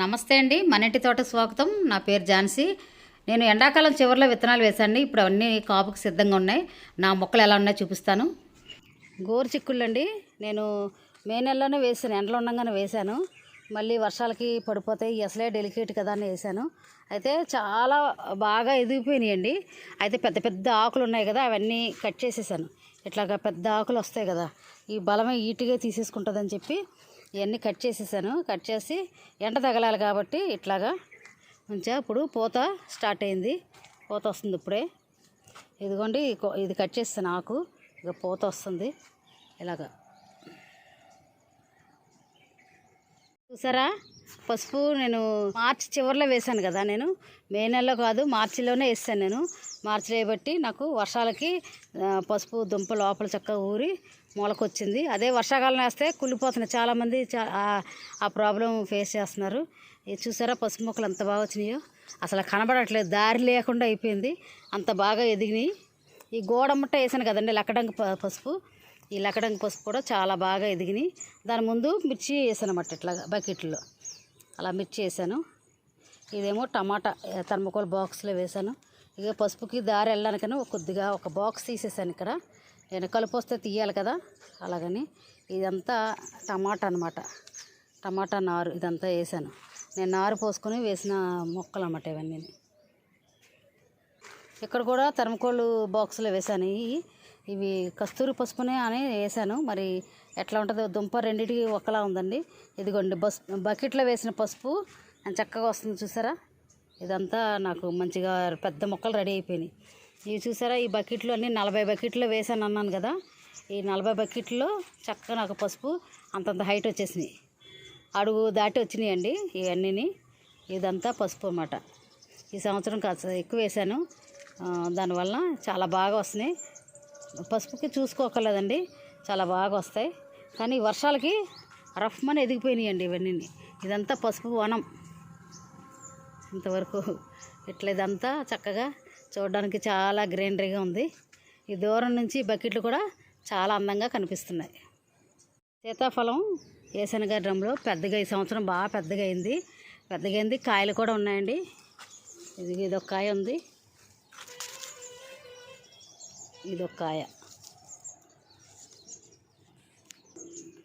నమస్తే అండి మన ఇంటి తోట స్వాగతం. నా పేరు ఝాన్సీ. నేను ఎండాకాలం చివరిలో విత్తనాలు వేశాను ఇప్పుడు అవన్నీ కాపుకి సిద్ధంగా ఉన్నాయి. నా మొక్కలు ఎలా ఉన్నాయో చూపిస్తాను. గోరు చిక్కుళ్ళు అండి నేను మే నెలలోనే వేసాను ఎండలో ఉండగానే వేశాను. మళ్ళీ వర్షాలకి పడిపోతాయి అసలే డెలికేట్ కదా అని వేసాను అయితే చాలా బాగా ఎదిగిపోయినాయండి. అయితే పెద్ద పెద్ద ఆకులు ఉన్నాయి కదా అవన్నీ కట్ చేసేసాను. ఇట్లాగా పెద్ద ఆకులు వస్తాయి కదా ఈ బలమే ఈటుగా తీసేసుకుంటుందని చెప్పి ఇవన్నీ కట్ చేసేసాను. కట్ చేసి ఎండ తగలాలి కాబట్టి ఇట్లాగా మంచిగా ఇప్పుడు పూత స్టార్ట్ అయింది. పూత వస్తుంది ఇప్పుడే. ఇదిగోండి ఇది కట్ చేస్తాను ఆకు. ఇక పూత వస్తుంది. ఇలాగా. చూసారా? పసుపు నేను మార్చి చివరిలో వేశాను కదా నేను. మే నెలలో కాదు మార్చిలోనే వేసాను నేను. మార్చిలో వేయబట్టి నాకు వర్షాలకి పసుపు దుంప లోపల చక్కగా ఊరి మొలకొచ్చింది. అదే వర్షాకాలం వేస్తే కుళ్ళిపోతున్నాయి. చాలామంది చా ఆ- ప్రాబ్లం ఫేస్ చేస్తున్నారు. ఇది చూసారా పసుపు మొక్కలు ఎంత బాగా వచ్చినాయో? అసలు కనబడట్లేదు. దారి లేకుండా అయిపోయింది. అంత బాగా ఎదిగినాయి. ఈ గోడమ్మట వేసాను కదండి లక్కడంగి ప- పసుపు. ఈ లక్కడంగి పసుపు కూడా చాలా బాగా ఎదిగినాయి. దాని ముందు మిర్చి వేసాను అన్నమాట ఇట్లా బకెట్లో. అలా మిర్చి వేసాను. ఇదేమో టమాటా థర్మకోల్ బాక్స్లో వేసాను. ఇక పసుపుకి దారి వెళ్ళడానికని కొద్దిగా ఒక బాక్స్ తీసేసాను ఇక్కడ. నేను కలుపు వస్తే తీయాలి కదా. అలాగని ఇదంతా టమాటా అనమాట టమాటా నారు ఇదంతా వేసాను. నేను నారు పోసుకొని వేసిన మొక్కలు అన్నమాట ఇవన్నీ ఇక్కడ కూడా థర్మకోల్ బాక్స్లో వేసాను. ఇవి కస్తూరి పసుపునే అని వేసాను. మరి ఎట్లా ఉంటుందో దుంప రెండింటికి ఒకలా ఉందండి. ఇదిగోండి బస్ బకెట్లో వేసిన పసుపు చక్కగా వస్తుంది చూసారా? ఇదంతా నాకు మంచిగా పెద్ద మొక్కలు రెడీ అయిపోయినాయి. ఇవి చూసారా? ఈ బకెట్లు అన్నీ నలభై బకెట్లో వేసాను అన్నాను కదా. ఈ నలభై బకెట్లో చక్కగా నాకు పసుపు అంతంత హైట్ వచ్చేసినాయి. అడుగు దాటి వచ్చినాయండి ఇవన్నీని ఇదంతా పసుపు అన్నమాట. ఈ సంవత్సరం కాస్త ఎక్కువ వేసాను. దానివల్ల చాలా బాగా వస్తున్నాయి. పసుపుకి చూసుకోకర్లేదండి. చాలా బాగా వస్తాయి. కానీ వర్షాలకి రఫ్మని ఎదిగిపోయినాయండి ఇవన్నీ ఇదంతా పసుపు వనం. ఇంతవరకు ఇట్లా ఇదంతా చక్కగా చూడడానికి చాలా గ్రీనరీగా ఉంది. ఈ దూరం నుంచి బకెట్లు కూడా చాలా అందంగా కనిపిస్తున్నాయి. సీతాఫలం వేసనగా డ్రమ్లో పెద్దగా ఈ సంవత్సరం బాగా పెద్దగా అయింది. పెద్దగా అయింది. కాయలు కూడా ఉన్నాయండి. ఇది ఇదొక కాయ ఉంది. ఇదొక కాయ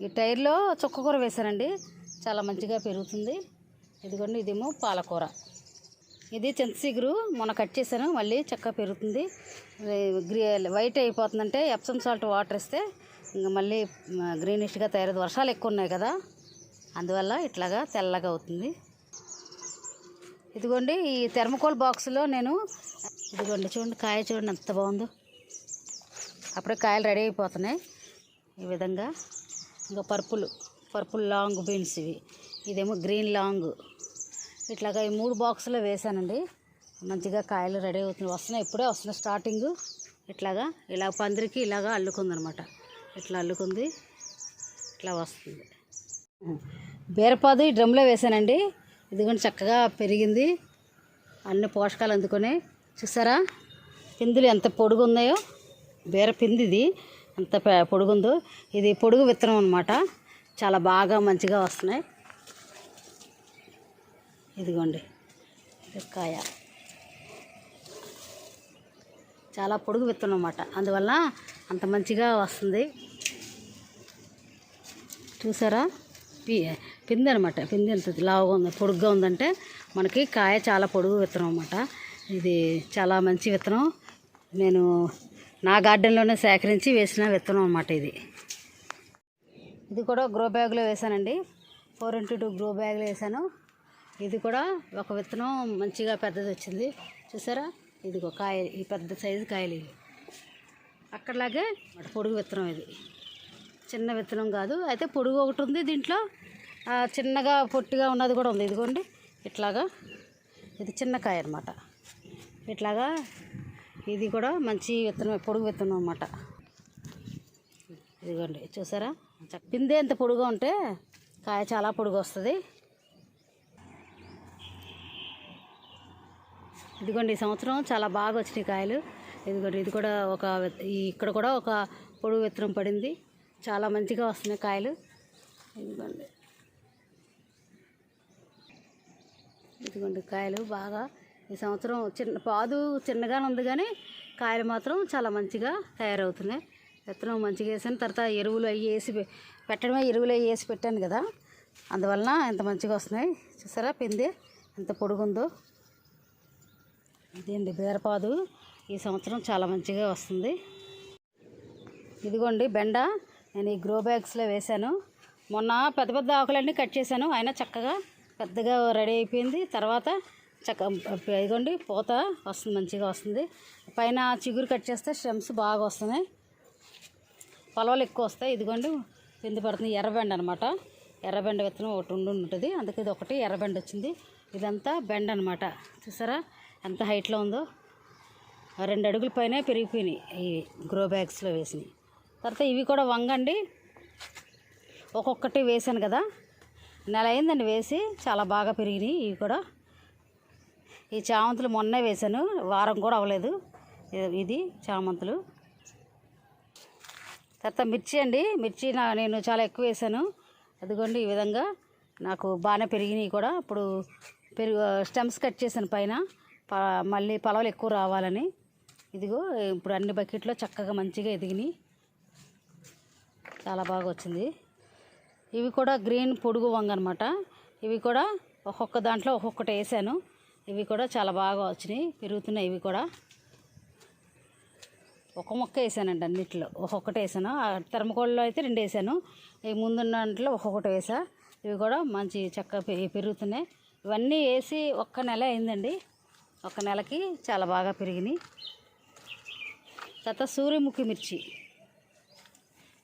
ఈ టైర్లో చుక్కకూర వేశారండి. చాలా మంచిగా పెరుగుతుంది. ఇదిగోండి ఇదేమో పాలకూర. ఇది చింతసిగురు మొన్న కట్ చేశాను మళ్ళీ చక్కగా పెరుగుతుంది. గ్రీ వైట్ అయిపోతుందంటే ఎప్సమ్ సాల్ట్ వాటర్ ఇస్తే ఇంకా మళ్ళీ గ్రీనిష్గా తయారవుతుంది. వర్షాలు ఎక్కువ ఉన్నాయి కదా అందువల్ల ఇట్లాగా తెల్లగా అవుతుంది. ఇదిగోండి ఈ థెర్మకోల్ బాక్స్లో నేను ఇదిగోండి చూడండి కాయ చూడండి ఎంత బాగుందో. అప్పుడే కాయలు రెడీ అయిపోతున్నాయి. ఈ విధంగా ఇంకా పర్పుల్ పర్పుల్ లాంగ్ బీన్స్ ఇవి. ఇదేమో గ్రీన్ లాంగ్. ఇట్లాగా ఈ మూడు బాక్సులో వేసానండి మంచిగా కాయలు రెడీ అవుతున్నాయి. వస్తున్నాయి ఇప్పుడే వస్తున్నాయి స్టార్టింగ్. ఇట్లాగా ఇలా పందిరికి ఇలాగా అల్లుకుందనమాట. ఇట్లా అల్లుకుంది ఇట్లా వస్తుంది. బీరపాదు ఈ డ్రమ్లో వేసానండి ఇదిగోండి చక్కగా పెరిగింది. అన్ని పోషకాలు అందుకొని. చూసారా? పిందులు ఎంత పొడుగు ఉన్నాయో బీర పింది ఇది ఎంత పొడుగుందో. ఇది పొడుగు విత్తనం అనమాట చాలా బాగా మంచిగా వస్తున్నాయి. ఇదిగోండి. ఇది కాయ. చాలా పొడుగు విత్తనం అనమాట అందువల్ల అంత మంచిగా వస్తుంది. చూసారా? పి పింది అనమాట పిండి ఎంత లావుగా ఉంది పొడుగ్గా ఉందంటే మనకి కాయ చాలా పొడుగు విత్తనం అనమాట ఇది చాలా మంచి విత్తనం. నేను నా గార్డెన్లోనే సేకరించి వేసిన విత్తనం అనమాట ఇది. ఇది కూడా గ్రో బ్యాగ్లో వేసానండి ఫోర్ ఇంటూ టూ గ్రో బ్యాగ్లో వేసాను ఇది కూడా ఒక విత్తనం మంచిగా పెద్దది వచ్చింది. చూసారా? ఇదిగో కాయ ఈ పెద్ద సైజు కాయలు ఇవి. అక్కడలాగే పొడుగు విత్తనం ఇది. చిన్న విత్తనం కాదు. అయితే పొడుగు ఒకటి ఉంది దీంట్లో. చిన్నగా పొట్టిగా ఉన్నది కూడా ఉంది. ఇదిగోండి. ఇట్లాగా. ఇది చిన్న కాయ అనమాట ఇట్లాగా ఇది కూడా మంచి విత్తనం పొడుగు విత్తనం అనమాట ఇదిగోండి చూసారా? పిందే ఎంత పొడుగా ఉంటే కాయ చాలా పొడుగు వస్తుంది. ఇదిగోండి ఈ సంవత్సరం చాలా బాగా వచ్చినాయి కాయలు. ఇదిగోండి ఇది కూడా ఒక ఇక్కడ కూడా ఒక పొడుగు విత్తనం పడింది. చాలా మంచిగా వస్తున్నాయి కాయలు. ఇదిగోండి. ఇదిగోండి కాయలు బాగా ఈ సంవత్సరం చిన్న పాదు చిన్నగానే ఉంది కానీ కాయలు మాత్రం చాలా మంచిగా తయారవుతున్నాయి. విత్తనం మంచిగా వేసాను తర్వాత ఎరువులు అవి వేసి పెట్టడమే ఎరువులు అవి వేసి పెట్టాను కదా. అందువలన ఎంత మంచిగా వస్తున్నాయి. చూసారా పిండి ఎంత పొడుగుందో. ఇదేంటి బీరపాదు. ఈ సంవత్సరం చాలా మంచిగా వస్తుంది. ఇదిగోండి బెండ. నేను ఈ గ్రో బ్యాగ్స్లో వేశాను. మొన్న పెద్ద పెద్ద ఆకులన్నీ కట్ చేశాను. అయినా చక్కగా పెద్దగా రెడీ అయిపోయింది. తర్వాత చక్క ఇదిగోండి పూత వస్తుంది మంచిగా వస్తుంది. పైన చిగురు కట్ చేస్తే స్టెమ్స్ బాగా వస్తున్నాయి. పొలవలు ఎక్కువ వస్తాయి. ఇదిగోండి కింద పడుతుంది ఎర్రబెండ అనమాట ఎర్రబెండ విత్తనం ఒకటి ఉండి ఉంటుంది అందుకే ఇది ఒకటి ఎర్రబెండ వచ్చింది. ఇదంతా బెండ అనమాట చూసారా? ఎంత హైట్లో ఉందో. రెండు అడుగుల పైన పెరిగిపోయినాయి ఈ గ్రో బ్యాగ్స్లో వేసినాయి తర్వాత ఇవి కూడా వంగండి. ఒక్కొక్కటి వేసాను కదా. నెల అయిందండి వేసి చాలా బాగా పెరిగినాయి ఇవి కూడా. ఈ చామంతులు మొన్నే వేశాను వారం కూడా అవ్వలేదు. ఇది చామంతులు. తర్వాత మిర్చి అండి. మిర్చి నా నేను చాలా ఎక్కువ వేసాను అదిగోండి ఈ విధంగా నాకు బాగానే పెరిగినాయి కూడా. ఇప్పుడు పెరుగు స్టెమ్స్ కట్ చేసాను పైన. ప మళ్ళీ పొలవలు ఎక్కువ రావాలని. ఇదిగో ఇప్పుడు అన్ని బకెట్లో చక్కగా మంచిగా ఎదిగినాయి. చాలా బాగా వచ్చింది. ఇవి కూడా గ్రీన్ పొడుగు వంగ అనమాట ఇవి కూడా ఒక్కొక్క దాంట్లో ఒక్కొక్కటి వేసాను ఇవి కూడా చాలా బాగా వచ్చినాయి. పెరుగుతున్నాయి ఇవి కూడా. ఒక మొక్క వేసానండి అన్నిట్లో. ఒక్కొక్కటి వేసాను. ఆ తెరమకోళ్ళలో అయితే రెండు వేసాను. ఈ ముందున్న దాంట్లో ఒక్కొక్కటి వేసా. ఇవి కూడా మంచి చక్కగా పెరుగుతున్నాయి. ఇవన్నీ వేసి ఒక్క నెల అయిందండి. ఒక నెలకి చాలా బాగా పెరిగినాయి. తర్వాత సూర్యముఖి మిర్చి.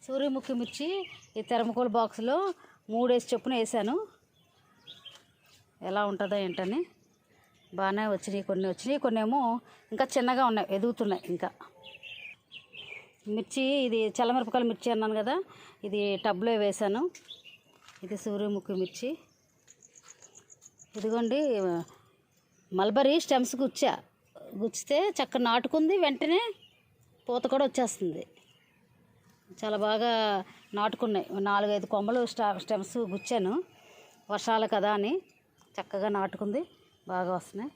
సూర్యముఖి మిర్చి ఈ తెరమకోల్ బాక్స్లో మూడేసి చొప్పున వేసాను. ఎలా ఉంటుందో ఏంటని. బాగానే వచ్చినాయి కొన్ని వచ్చినాయి కొన్ని ఏమో ఇంకా చిన్నగా ఉన్నాయి ఎదుగుతున్నాయి ఇంకా. మిర్చి ఇది చల్లమిరపకాయలు మిర్చి అన్నాను కదా ఇది టబ్లో వేసాను ఇది సూర్యముఖి మిర్చి. ఇదిగోండి మల్బరీ స్టెమ్స్ గుచ్చా. గుచ్చితే చక్క నాటుకుంది వెంటనే పూత కూడా వచ్చేస్తుంది. చాలా బాగా నాటుకున్నాయి. నాలుగైదు కొమ్మలు స్టెమ్స్ గుచ్చాను. వర్షాలు కదా అని చక్కగా నాటుకుంది. బాగా వస్తున్నాయి.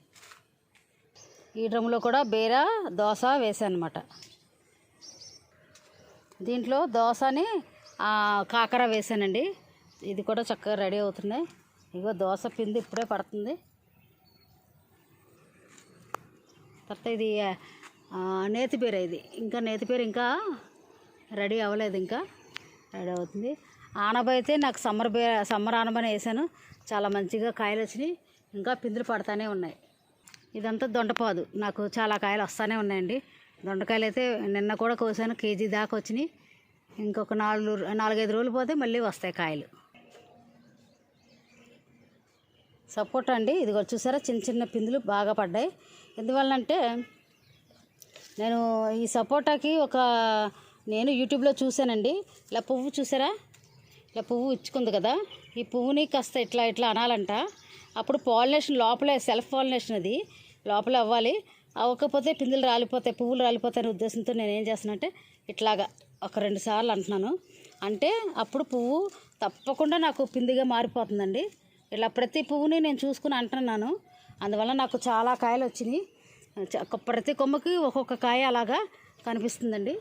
ఈ డ్రమ్లో కూడా బీర దోశ వేసాను అనమాట దీంట్లో దోశని కాకర వేసానండి. ఇది కూడా చక్కగా రెడీ అవుతున్నాయి. ఇగో దోశ పిండి ఇప్పుడే పడుతుంది. తర్వాత ఇది నేతిపేర ఇది. ఇంకా నేతిపేర ఇంకా రెడీ అవ్వలేదు ఇంకా. రెడీ అవుతుంది. ఆనబ అయితే నాకు సమ్మర్ బే సమ్మర్ ఆనబని వేసాను. చాలా మంచిగా కాయలు వచ్చినాయి. ఇంకా పిందులు పడతానే ఉన్నాయి. ఇదంతా దొండపాదు. నాకు చాలా కాయలు వస్తూనే ఉన్నాయండి. దొండకాయలు అయితే నిన్న కూడా కోసాను కేజీ దాకా వచ్చినాయి. ఇంకొక నాలుగు నాలుగైదు రోజులు పోతే మళ్ళీ వస్తాయి కాయలు. సపోటా అండి. ఇదిగో చూసారా చిన్న చిన్న పిందులు బాగా పడ్డాయి. ఎందువల్లంటే నేను ఈ సపోటాకి ఒక నేను యూట్యూబ్లో చూశానండి. ఇలా పువ్వు చూసారా? ఇలా పువ్వు ఇచ్చుకుంది కదా ఈ పువ్వుని కాస్త ఇట్లా ఇట్లా అనాలంట. అప్పుడు పాలినేషన్ లోపలే సెల్ఫ్ పాలినేషన్ అది. లోపల అవ్వాలి. అవ్వకపోతే పిందులు రాలిపోతాయి పువ్వులు రాలిపోతాయనే ఉద్దేశంతో నేను ఏం చేస్తానంటే ఇట్లాగా ఒక రెండు సార్లు అంటున్నాను. అంటే అప్పుడు పువ్వు తప్పకుండా నాకు పిందిగా మారిపోతుందండి. ఇలా ప్రతి పువ్వుని నేను చూసుకుని అంటున్నాను. అందువల్ల నాకు చాలా కాయలు వచ్చినాయి. చ- ప్రతి కొమ్మకి ఒక్కొక్క కాయ అలాగా కనిపిస్తుందండి.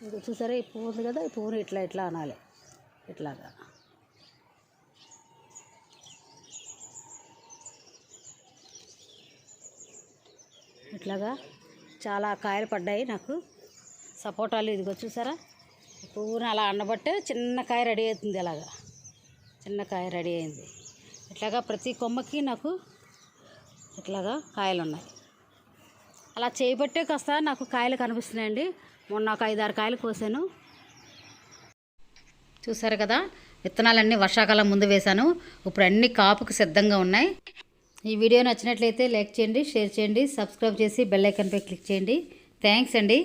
ఇది చూసారా ఈ పువ్వు ఉంది కదా ఈ పువ్వుని ఇట్లా ఇట్లా అనాలి. ఇట్లాగా. ఇట్లాగా చాలా కాయలు పడ్డాయి నాకు. సపోటాలు ఇదిగో చూసారా పువ్వును పువ్వుని అలా అండబట్టే చిన్న కాయ రెడీ అవుతుంది అలాగా చిన్న కాయ రెడీ అయింది. ఇట్లాగా ప్రతి కొమ్మకి నాకు ఇట్లాగా కాయలు ఉన్నాయి అలా చేయబట్టే కాస్త నాకు కాయలు కనిపిస్తున్నాయండి. మొన్న ఒక ఐదారు కాయలు కోసాను. చూసారు కదా విత్తనాలన్నీ వర్షాకాలం ముందు వేశాను. ఇప్పుడు అన్ని కాపుకు సిద్ధంగా ఉన్నాయి. ఈ వీడియో నచ్చినట్లయితే లైక్ చేయండి షేర్ చేయండి సబ్స్క్రైబ్ చేసి బెల్ ఐకాన్పై క్లిక్ చేయండి. థ్యాంక్స్ అండి.